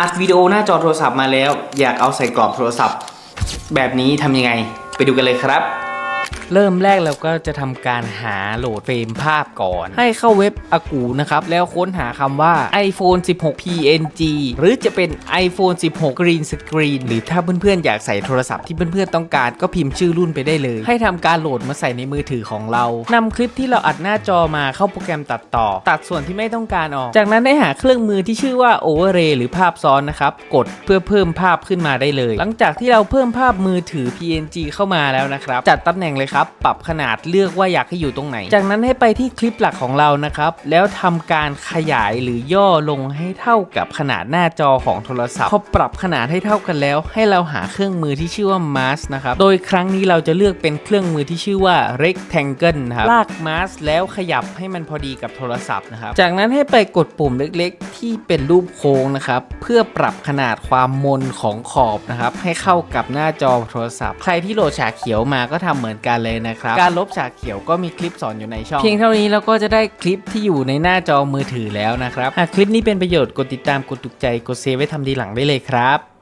อัดวิดีโอหน้าจอโทรศัพท์มาแล้ว อยากเอาใส่กรอบโทรศัพท์ แบบนี้ทำยังไง ไปดูกันเลยครับ เริ่มแรกเราก็จะทำการหาโหลดเฟรมภาพก่อน ให้เข้าเว็บอากูนะครับ แล้วค้นหาคำว่า iPhone 16 PNG หรือจะเป็น iPhone 16 Green Screen หรือถ้าเพื่อนๆ อยากใส่โทรศัพท์ที่เพื่อนๆ ต้องการก็พิมพ์ชื่อรุ่นไปได้เลย ให้ทำการโหลดมาใส่ในมือถือของเรานำคลิปที่เราอัดหน้าจอมาเข้าโปรแกรมตัดต่อ ตัดส่วนที่ไม่ต้องการออก จากนั้นได้หาเครื่องมือที่ชื่อว่า Overlay หรือภาพซ้อนนะครับ กดเพื่อเพิ่มภาพขึ้นมาได้เลย หลังจากที่เราเพิ่มภาพมือถือ PNG เข้ามาแล้วนะครับจัดตำแหน่งเลยครับ ปรับขนาดเลือกว่าอยากให้อยู่ตรงไหน จากนั้นให้ไปที่คลิปหลักของเรานะครับ แล้วทำการขยายหรือย่อลงให้เท่ากับขนาดหน้าจอของโทรศัพท์พอปรับขนาดให้เท่ากันแล้ว ให้เราหาเครื่องมือที่ชื่อว่า Mask นะครับ โดยครั้งนี้เราจะเลือกเป็นเครื่องมือที่ชื่อว่า Rectangle นะครับ ลาก Mask แล้วขยับให้มันพอดีกับโทรศัพท์นะครับ จากนั้นให้ไปกดปุ่มเล็ก ๆที่เป็นรูปโค้งนะครับ เพื่อปรับขนาดความมนของขอบนะครับ ให้เข้ากับหน้าจอโทรศัพท์ ใครที่โหลดฉากเขียวมาก็ทำเหมือนกันเลยนะครับ การลบฉากเขียวก็มีคลิปสอนอยู่ในช่อง เพียงเท่านี้เราก็จะได้คลิปที่อยู่ในหน้าจอมือถือแล้วนะครับหากคลิปนี้เป็นประโยชน์กดติดตามกดถูกใจกดเซฟไว้ทำดีหลังได้เลยครับ